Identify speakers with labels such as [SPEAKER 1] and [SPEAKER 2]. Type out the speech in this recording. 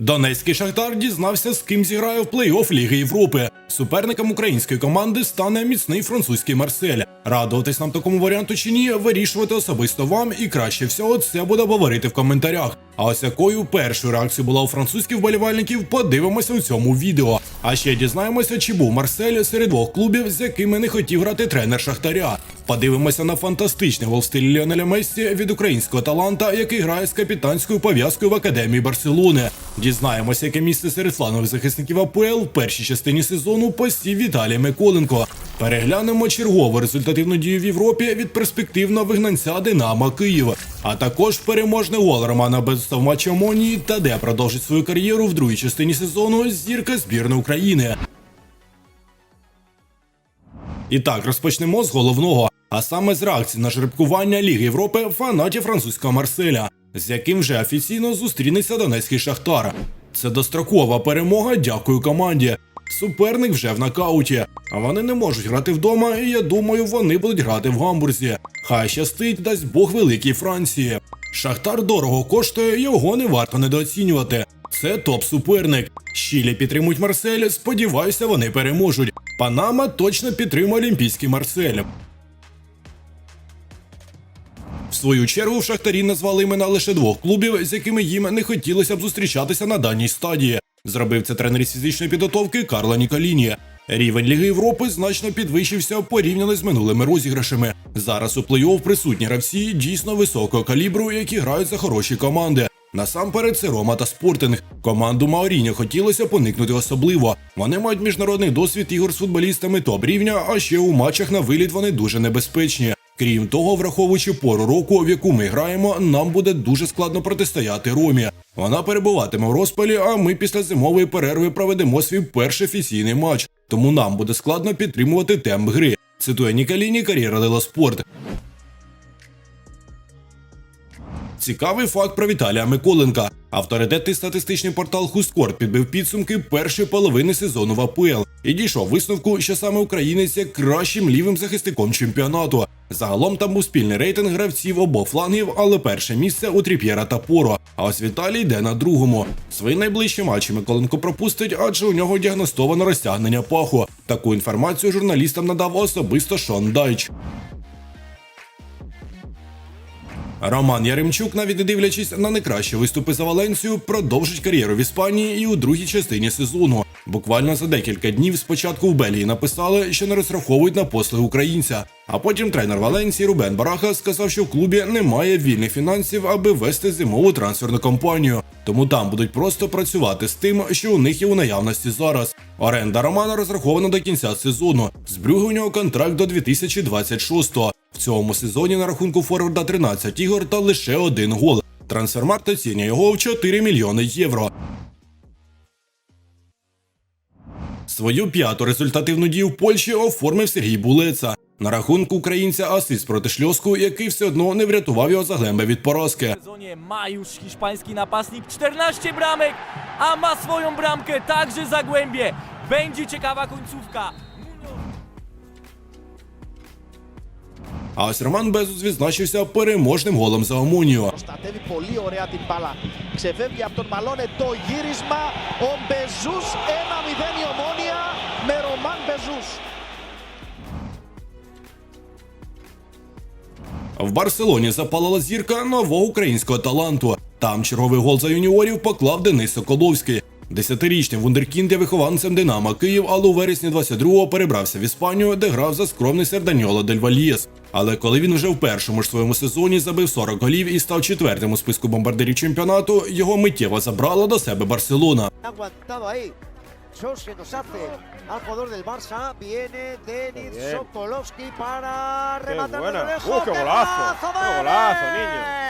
[SPEAKER 1] Донецький Шахтар дізнався, з ким зіграє в плей-офф Ліги Європи. Суперником української команди стане міцний французький Марсель. Радуватись нам такому варіанту чи ні, вирішувати особисто вам, і краще всього це буде говорити в коментарях. А ось якою першою реакцією була у французьких вболівальників, подивимося у цьому відео. А ще дізнаємося, чи був Марсель серед двох клубів, з якими не хотів грати тренер Шахтаря. Подивимося на фантастичний гол в стилі Ліонеля Мессі від українського таланта, який грає з капітанською пов'язкою в академії Барселони. Дізнаємося, яке місце серед фланових захисників АПЛ в першій частині сезону посів Віталій Миколенко. Переглянемо чергову результативну дію в Європі від перспективного вигнанця Динамо Київ. А також переможний гол Романа Безуста в матчі Омонії та де продовжить свою кар'єру в другій частині сезону зірка збірної України. І так, розпочнемо з головного, а саме з реакції на жеребкування Ліги Європи фанатів французького Марселя, з яким вже офіційно зустрінеться Донецький Шахтар. Це дострокова перемога, дякую команді. Суперник вже в нокауті, а вони не можуть грати вдома, і я думаю, вони будуть грати в гамбурзі. Хай щастить, дасть Бог великій Франції. Шахтар дорого коштує, його не варто недооцінювати. Це топ-суперник. Щілі підтримують Марсель. Сподіваюся, вони переможуть. Панама точно підтримує Олімпійський Марсель. В свою чергу в Шахтарі назвали імена лише двох клубів, з якими їм не хотілося б зустрічатися на даній стадії. Зробив це тренер із фізичної підготовки Карла Ніколіні. Рівень Ліги Європи значно підвищився порівняно з минулими розіграшами. Зараз у плей-офф присутні гравці дійсно високого калібру, які грають за хороші команди. Насамперед це Рома та Спортинг. Команду Маоріньо хотілося поникнути особливо. Вони мають міжнародний досвід ігор з футболістами топ рівня, а ще у матчах на виліт вони дуже небезпечні. Крім того, враховуючи пору року, в яку ми граємо, нам буде дуже складно протистояти Ромі. Вона перебуватиме в розпалі, а ми після зимової перерви проведемо свій перший офіційний матч. Тому нам буде складно підтримувати темп гри. Цитує Нікаліні кар'єра Деласпорт. Цікавий факт про Віталія Миколенка. Авторитетний статистичний портал Хускорт підбив підсумки першої половини сезону в АПЛ і дійшов висновку, що саме українець є кращим лівим захисником чемпіонату. Загалом там був спільний рейтинг гравців обох флангів, але перше місце у Тріп'єра та Поро. А ось Віталій йде на другому. Свої найближчі матчі Миколенко пропустить, адже у нього діагностовано розтягнення паху. Таку інформацію журналістам надав особисто Шон Дайч. Роман Яремчук, навіть не дивлячись на найкращі виступи за Валенцію, продовжить кар'єру в Іспанії і у другій частині сезону. Буквально за декілька днів спочатку в Белії написали, що не розраховують на послуги українця. А потім тренер Валенції Рубен Бараха сказав, що в клубі немає вільних фінансів, аби вести зимову трансферну кампанію. Тому там будуть просто працювати з тим, що у них є у наявності зараз. Оренда Романа розрахована до кінця сезону. З у нього контракт до 2026-го. Цьому сезоні на рахунку форварда 13 ігор та лише один гол. Трансфермаркт оцінює його в 4 мільйони євро. Свою п'яту результативну дію в Польщі оформив Сергій Булеца. На рахунку українця асист проти шльоску, який все одно не врятував його заглембе від поразки.
[SPEAKER 2] Ma już hiszpański napastnik 14 bramek, a ma swoją bramkę także Zagłębie. Będzie ciekawa końcówka.
[SPEAKER 1] А ось Роман Безус відзначився переможним голом за Омунію.
[SPEAKER 3] Προστατεύει πολύ ωραία την μπάλα. Ξεφεύγει από τον Μαλώνε το γύρισμα. Ο Μπεζούς 1-0 η ομόνια με Ρωμάν Μπεζούς.
[SPEAKER 1] В Барселоні запалила зірка нового українського таланту. Там черговий гол за юніорів поклав Денис Соколовський. Десятирічний вундеркінд є вихованцем Динамо Київ, але у вересні 22-го перебрався в Іспанію, де грав за скромний Серданьоло Дель Вальєс. Але коли він вже в першому ж своєму сезоні забив 40 голів і став четвертим у списку бомбардирів чемпіонату, його миттєво забрала до себе Барселона.
[SPEAKER 4] Al jugador del Barça. Viene Denis. Sokolovski para
[SPEAKER 5] Qué
[SPEAKER 4] rematar
[SPEAKER 5] buena.
[SPEAKER 4] de lejos.
[SPEAKER 5] ¡Uh, qué! ¡Golazo ¡Qué golazo, niño!